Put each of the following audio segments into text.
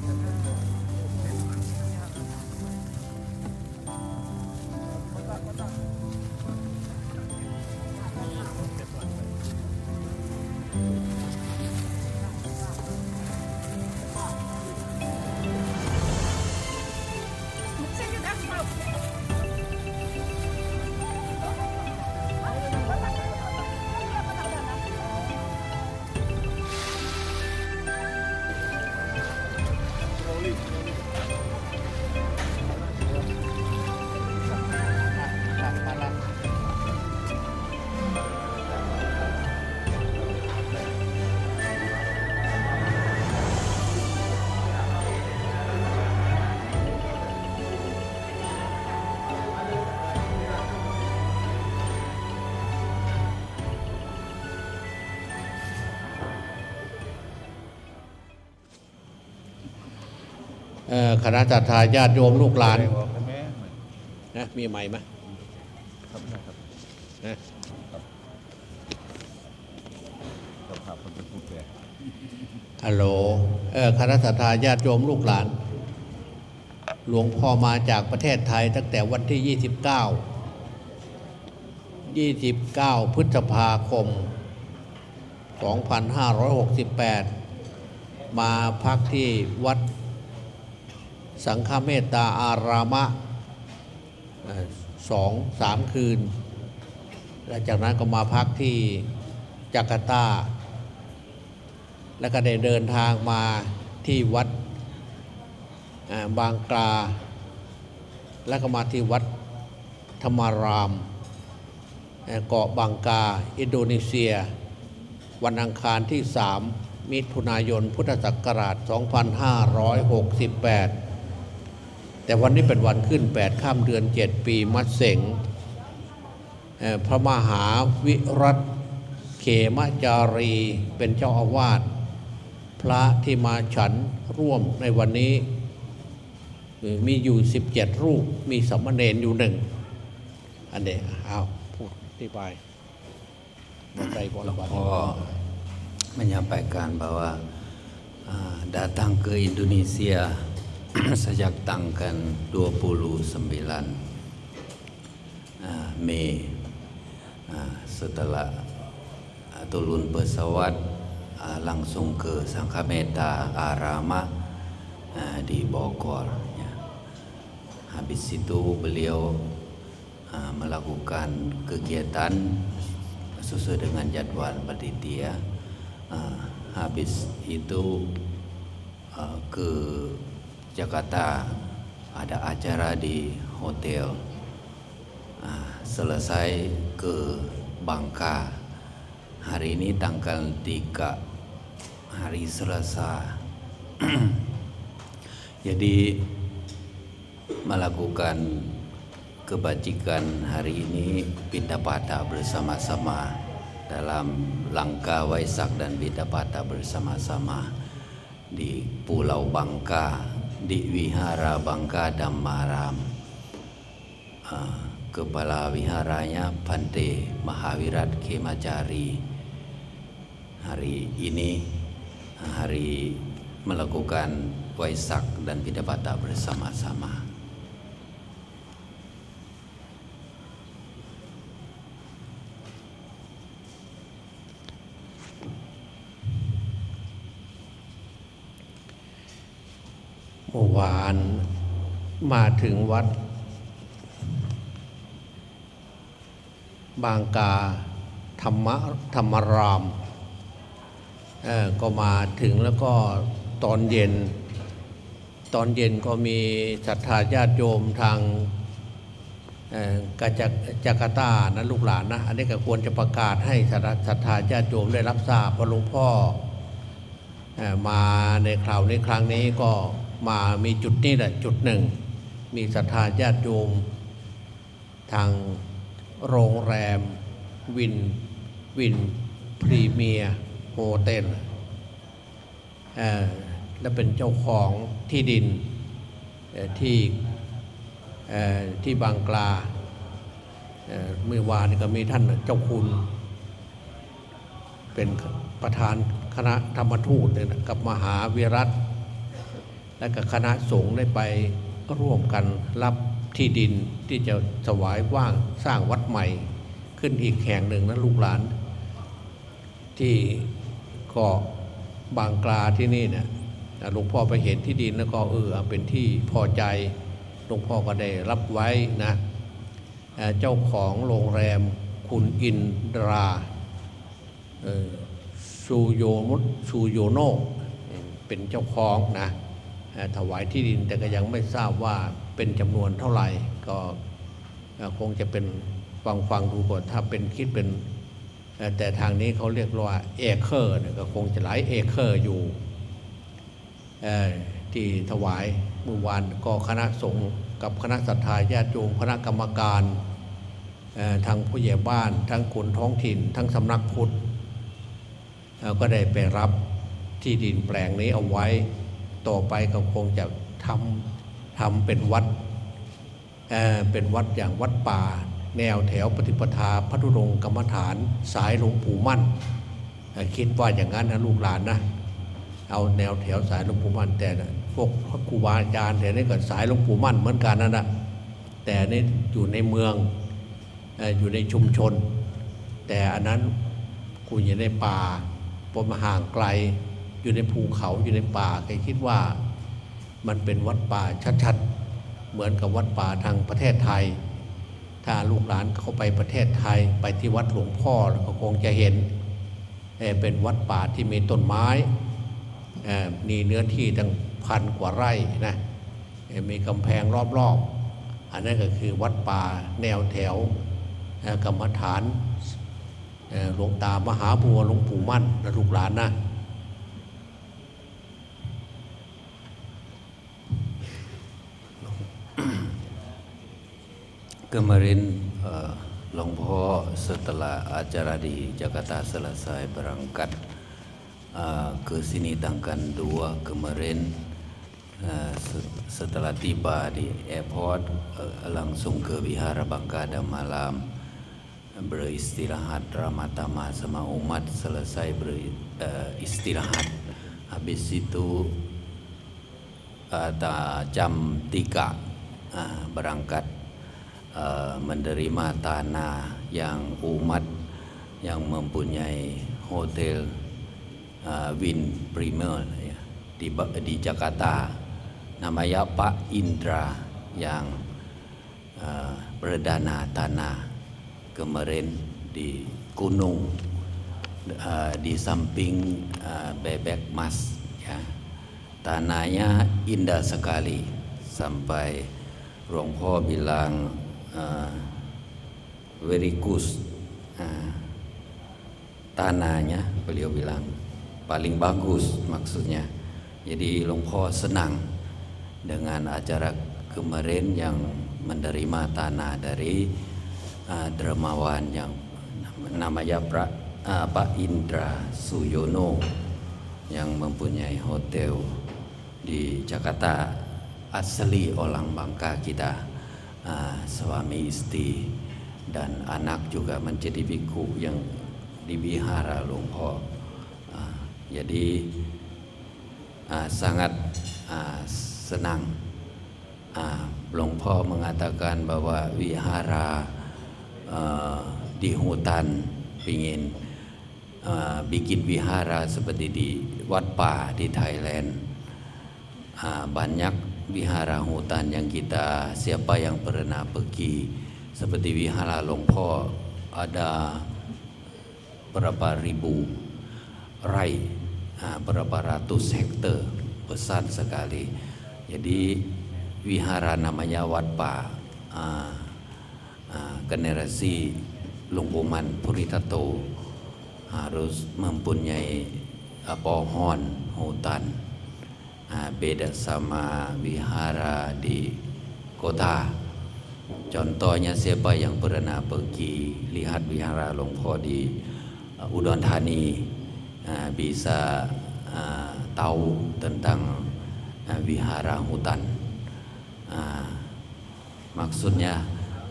เอ่อ คณะจัตตาญาติโยมลูกหลานบอกให้แม่นะมีใหม่ไหมครับนะครับนะสภาพคนเป็นผู้แก่ฮัลโหลเอ่อคณะจัตตาญาติโยมลูกหลาน หลวงพ่อมาจากประเทศไทยตั้งแต่วันที่ 29 29 พฤษภาคม 2568 มาพักที่วัด สังฆเมตตาอารามะสองสามคืน และจากนั้นก็มาพักที่จาการ์ตา แล้วก็ได้เดินทางมาที่วัดบางกลา แล้วก็มาที่วัดธรรมารามเอ่อเกาะบางกา อินโดนีเซีย วันอังคารที่ 3 มิถุนายนพุทธศักราช 2568 แต่วันนี้เป็นวันขึ้น 8 ข้ามเดือน 7 ปีมัดเสงพระมหาวิรัตเขมจารีเป็นเจ้าอาวาสพระที่มาฉันร่วมในวันนี้มีอยู่ 17 รูป มีสามเณรอยู่หนึ่งอันนี้เอาพูดอธิบายบอกใจบอระบาด Oh, menyampaikan bahwa ah, datang ke Indonesia sejak tanggal 29 ah, Mei ah, setelah ah, turun pesawat langsung ke Sangkameta Arama di Bogor ya. Habis itu beliau melakukan kegiatan sesuai dengan jadwal panitia. Ah, habis itu ke Jakarta ada acara di hotel. Ah, selesai ke Bangka. Hari ini tanggal 3 hari Selasa. Jadi melakukan kebajikan hari ini Pindah Pata bersama-sama dalam langkah Waisak dan Pindah Pata bersama-sama di Pulau Bangka di Wihara Bangka Dhammaram. Ah, Kepala wiharanya Bante Mahawirat Kemajari hari ini hari melakukan Waisak dan Pindah Pata bersama-sama.. เมื่อวานมาถึงวัด บางกาธรรมธรรมรามก็มาถึงแล้วก็ตอนเย็น ตอนเย็นก็มีศรัทธาญาติโยมทางกาจากจาการ์ตานะลูกหลานนะ อันนี้ก็ควรจะประกาศให้ศรัทธาญาติโยมได้รับทราบเพราะหลวงพ่อเอ่อมาในคราวนี้ครั้งนี้ก็ มามีจุดนี้แหละจุดหนึ่ง มีศรัทธาญาติโยม ทางโรงแรม วิน วิน พรีเมียร์โฮเทลและเป็นเจ้าของที่ดินที่ที่บางกลาเมื่อวานก็มีท่านเจ้าคุณ เป็นประธานคณะธรรมทูตกับมหาวิรัต และก็คณะสงฆ์ได้ไปร่วมกันรับที่ดินที่จะถวายว่างสร้างวัดใหม่ ขึ้นอีกแห่งหนึ่งนะลูกหลาน ที่เกาะบางกลาที่นี่เนี่ยหลวงพ่อไปเห็นที่ดินแล้วก็เออเป็นที่พอใจหลวงพ่อก็ได้รับไว้นะเเจ้าของโรงแรมคุณอินดราเอ่อชูโยมุตชูโยโนเป็นเจ้าของนะ ถวายที่ดินแต่ก็ยังไม่ทราบว่าเป็นจำนวนเท่าไหร่ก็คงจะเป็นฟังฟังดูก่อนถ้าเป็นคิดเป็นแต่ทางนี้เขาเรียกว่าเอเคอร์ก็คงจะหลายเอเคอร์อยู่ที่ถวายเมื่อวานก็คณะสงฆ์กับคณะศรัทธาญาติโยมคณะกรรมการทางผู้ใหญ่บ้านทั้งคนท้องถิ่น ทั้งสำนักพุทธก็ได้ไปรับที่ดินแปลงนี้เอาไว้ ต่อไปก็คงจะทำทำเป็นวัดเเป็นวัดอย่างวัดป่า แนวแถวปฏิปทาพระธุรงกรรมฐานสายหลวงปู่มั่น คิดว่าอย่างนั้นนะลูกหลานนะเอาแนวแถวสายหลวงปู่มั่น แต่พวกครูบาอาจารย์แต่นี่ก็สายหลวงปู่มั่นเหมือนกันนั่นนะแต่นี่อยู่ในเมืองออยู่ในชุมชน แต่อันนั้นคุณอยู่ในป่าพอมห่างไกล อยู่ในภูเขาอยู่ในป่าใครคิดว่ามันเป็นวัดป่าชัดๆ เหมือนกับวัดป่าทางประเทศไทย ถ้าลูกหลานเข้าไปประเทศไทย ไปที่วัดหลวงพ่อแล้วก็คงจะเห็นเเป็นวัดป่าที่มีต้นไม้มีเนื้อที่ตั้งพันกว่าไร่นะมีกำแพงรอบๆ อันนั้นก็คือวัดป่าแนวแถวกรรมฐานหลวงตามหาบัวหลวงปู่มั่นนะลูกหลานนะ Kemarin uh, Longpo setelah acara di Jakarta selesai berangkat uh, ke sini tanggal 2 kemarin uh, se- setelah tiba di airport uh, langsung ke Vihara Bangka dan malam beristirahat Ramatama sama umat selesai beristirahat habis itu uh, jam 3 uh, berangkat uh, menerima tanah yang umat yang mempunyai hotel uh, Win Premier ya, di, di Jakarta. Namanya Pak Indra yang uh, berdana tanah kemarin di gunung uh, di samping uh, bebek mas ya. Tanahnya indah sekali. Sampai Rongpo bilang uh, uh, tanahnya beliau bilang paling bagus maksudnya. Jadi Longpo senang dengan acara kemarin yang menerima tanah dari uh, dermawan yang namanya pra, uh, Pak Indra Suyono yang mempunyai hotel di Jakarta asli orang Bangka kita uh, suami istri dan anak juga menjadi biku yang di Bihara Lungho uh, jadi uh, sangat uh, senang. Uh, Lungpo mengatakan bahwa wihara uh, di hutan ingin uh, bikin wihara seperti di Wat Pa di Thailand. Uh, banyak wihara hutan yang kita siapa yang pernah pergi. Seperti wihara Longpo ada berapa ribu rai berapa ratus hektar besar sekali. Jadi wihara namanya Wat Pa uh, generasi Lungkuman Puritato. Harus mempunyai pohon hutan beda sama wihara di kota. Contohnya siapa yang pernah pergi lihat wihara Longpo di uh, Udon Thani? Uh, bisa tahu tentang wihara hutan. Maksudnya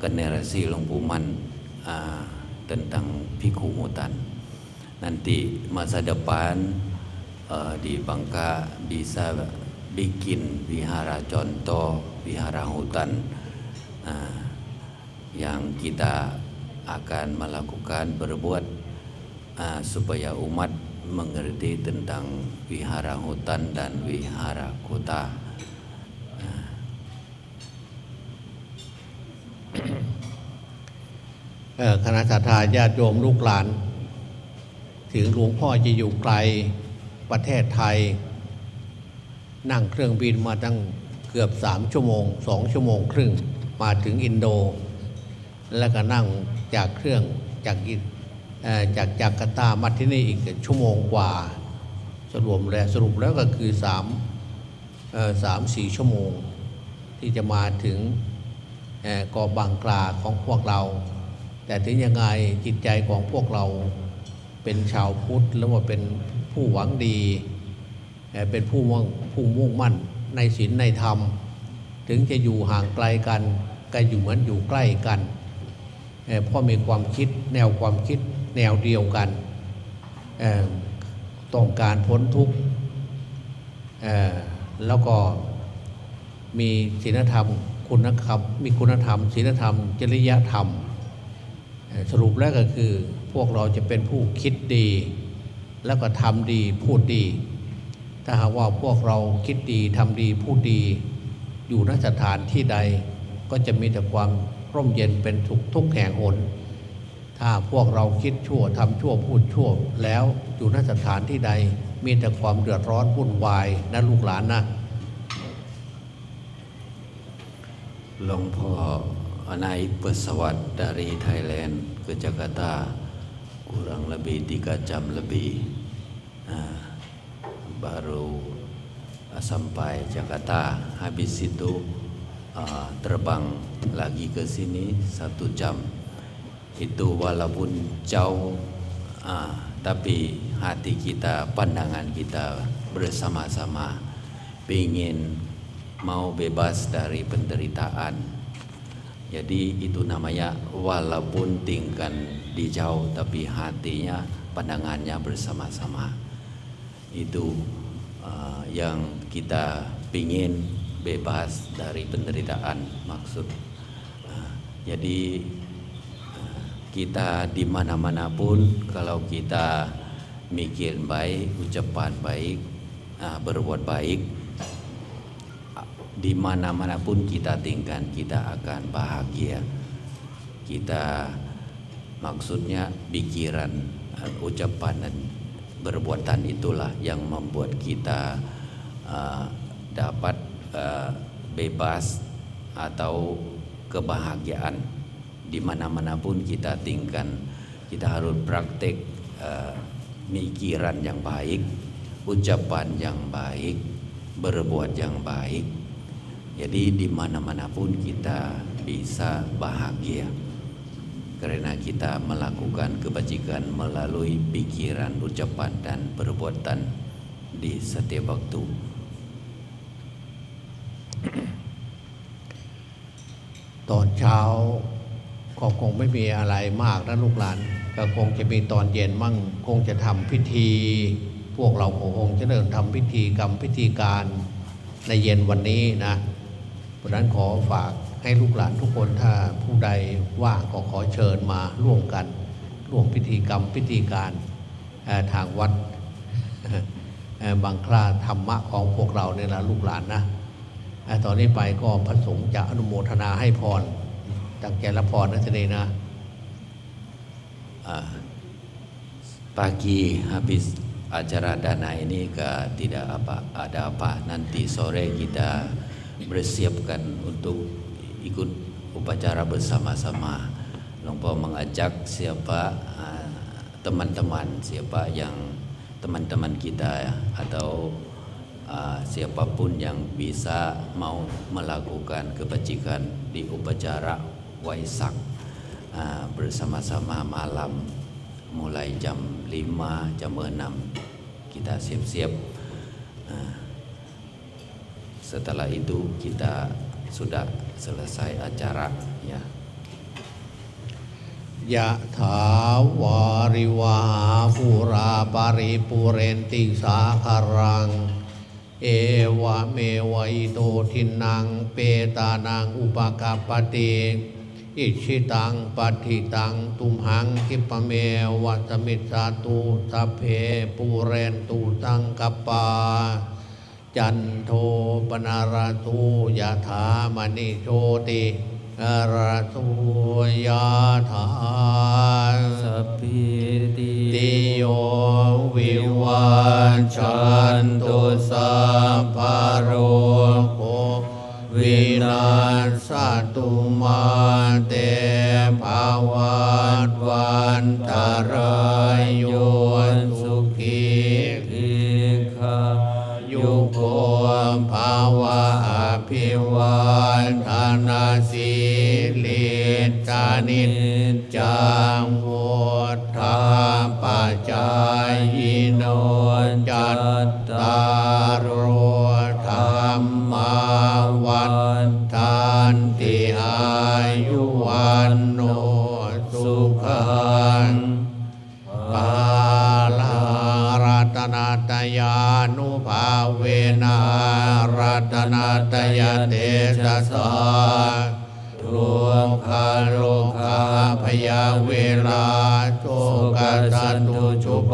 generasi Longpuman tentang piku hutan. Nanti masa depan uh, di Bangka bisa bikin wihara contoh, wihara hutan ah, yang kita akan melakukan berbuat ah, supaya umat mengerti tentang wihara hutan dan wihara kota. เอ่อคณะสัตยาญาติโยมลูกหลาน ถึงหลวงพ่อจะอยู่ไกล ประเทศไทย นั่งเครื่องบินมาตั้งเกือบสามชั่วโมงสองชั่วโมงครึ่งมาถึงอินโด แล้วก็นั่งจากเครื่องจากอินจากจาการ์ตามาที่นี่อีกชั่วโมงกว่าสรุปแล้วสรุปแล้วก็คือสามสามสี่ชั่วโมง ที่จะมาถึงเอ่อเกาะบางกลาของพวกเรา แต่ถึงยังไงจิตใจของพวกเราเป็นชาวพุทธแล้วว่าเป็น ผู้หวังดี เป็นผู้มุ่งผู้มุ่งมั่นในศีลในธรรม ถึงจะอยู่ห่างไกลกันก็อยู่เหมือนอยู่ใกล้กันเพราะมีความคิดแนวความคิดแนวเดียวกันต้องการพ้นทุกข์แล้วก็มีศีลธรรมคุณธรรมมีคุณธรรมศีลธรรม จริยธรรม สรุปแล้วก็คือพวกเราจะเป็นผู้คิดดี แล้วก็ทำดีพูดดี ถ้าหากว่าพวกเราคิดดีทำดีพูดดี อยู่ณสถานที่ใด ก็จะมีแต่ความร่มเย็นเป็นทุกทุกแห่งหน ถ้าพวกเราคิดชั่วทำชั่วพูดชั่ว แล้วอยู่ณสถานที่ใด มีแต่ความเดือดร้อนวุ่นวายนะลูกหลานนะหลวงพ่อ naik pesawat dari Thailand ke Jakarta kurang lebih tiga jam lebih. Ah, baru ah, sampai Jakarta. Habis itu ah, terbang lagi ke sini satu jam. Itu walaupun jauh ah, tapi hati kita pandangan kita bersama-sama ingin mau bebas dari penderitaan. Jadi itu namanya walaupun tinggal di jauh tapi hatinya pandangannya bersama-sama. Itu uh, yang kita pingin bebas dari penderitaan maksud. Uh, jadi uh, kita di mana-mana pun kalau kita mikir baik, ucapan baik, uh, berbuat baik, di mana-mana pun kita tinggal kita akan bahagia kita maksudnya pikiran eh, ucapan dan perbuatan itulah yang membuat kita uh, dapat uh, bebas atau kebahagiaan. Di mana-mana pun kita tinggal kita harus praktek uh, mikiran yang baik ucapan yang baik berbuat yang baik. Jadi di mana-mana pun kita bisa bahagia karena kita melakukan kebajikan melalui pikiran, ucapan dan perbuatan di setiap waktu. ตอนเช้าก็คงไม่มีอะไรมากนะลูกหลาน ก็คงจะมีตอนเย็นมั่ง คงจะทำพิธี พวกเราคงจะเริ่มทำพิธีกรรมพิธีการในเย็นวันนี้นะ เพราะนั้นขอฝาก ให้ลูกหลานทุกคนถ้าผู้ใดว่างก็ขอเชิญมาร่วมกันร่วมพิธีกรรมพิธีการทางวัดบางคราธรรมะของพวกเราเนี่ยนะลูกหลานนะตอนนี้ไปก็พระสงฆ์จะอนุโมทนาให้พรตั้งใจรับพรนะทีนี้นะ Ah, pagi habis acara dana ini ke tidak apa ada apa nanti sore kita bersiapkan untuk ikut upacara bersama-sama. Lumpur mengajak siapa ah, teman-teman siapa yang teman-teman kita ya, atau ah, siapa pun yang bisa mau melakukan kebajikan di upacara Waisak. Ah, bersama-sama malam mulai jam 5 jam 6 kita siap-siap. Ah, setelah itu kita sudah selesai acara ya ยะถาวาริวาหาภูราปาริปุเรนติสาคารังเเอวะเมวะอิโตทินังเปตานังอุปกาปติอิชิตังปัติตังตุมหังคิปะเมวะสมิสสาตุสัพเพปูเรนตุสังกปปา จันโทปนาราตูยะถามณิโชติอาราตูยะถาสัพพิติติโยวิวันชันตุสัพพะโรโควินาศตุมาเตภาวันวันตรายโย นธนาสีลิจานิจจังวุฒาปัจจายโนจัตตา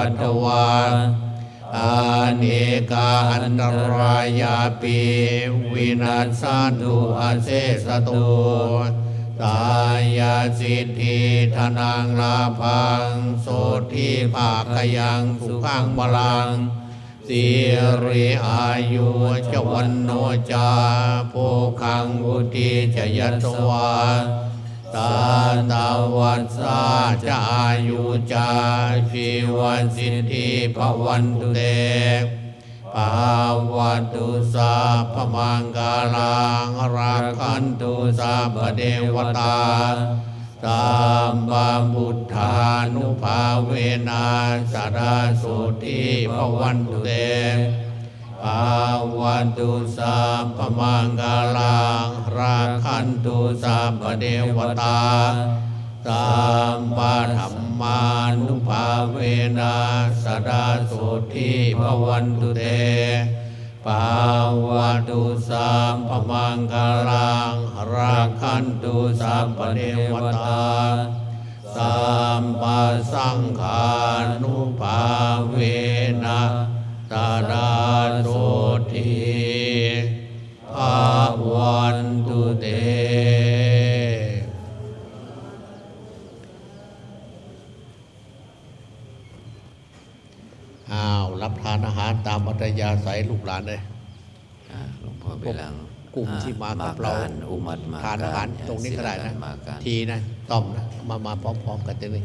ปัตวาอาเนกาอันตรายาปีวินาศสันตุอาเสสตุตายาสิทธิธนังลาพังโสทิภาคยังสุขังบาลังสิริอายุจวันโนจาโภคังวุติจยัตวา ตาตาวัสสาจะอายุจาชีวันสิทธิภวันตุเตภาวันตุสาพมังกาลังรักขันตุสาพเดวตาสามบาบุทธานุภาเวนะสาราสุทิภวันตุเต ภาวันตุสาพมังกาลังรักขันตุสาพเดวตาสามปาธรรมานุภาเวนะสดาสุทิภวันตุเตปาวาตุสามปมังกาลังราคันตุสัพพเดวตาสามปาสังขานุภาเวนะ สดาสุทิภาวันตุเต อ้าว รับทานอาหารตามอัตยาศัยลูกหลานเลยอ่าหลวงพ่อไปลังกลุ่มที่มากับเราการอุมัดมาทานอาหารตรงนี้ก็ได้นะมาการทีนะ ต้อมนะ มามาพร้อมๆกันตรงนี้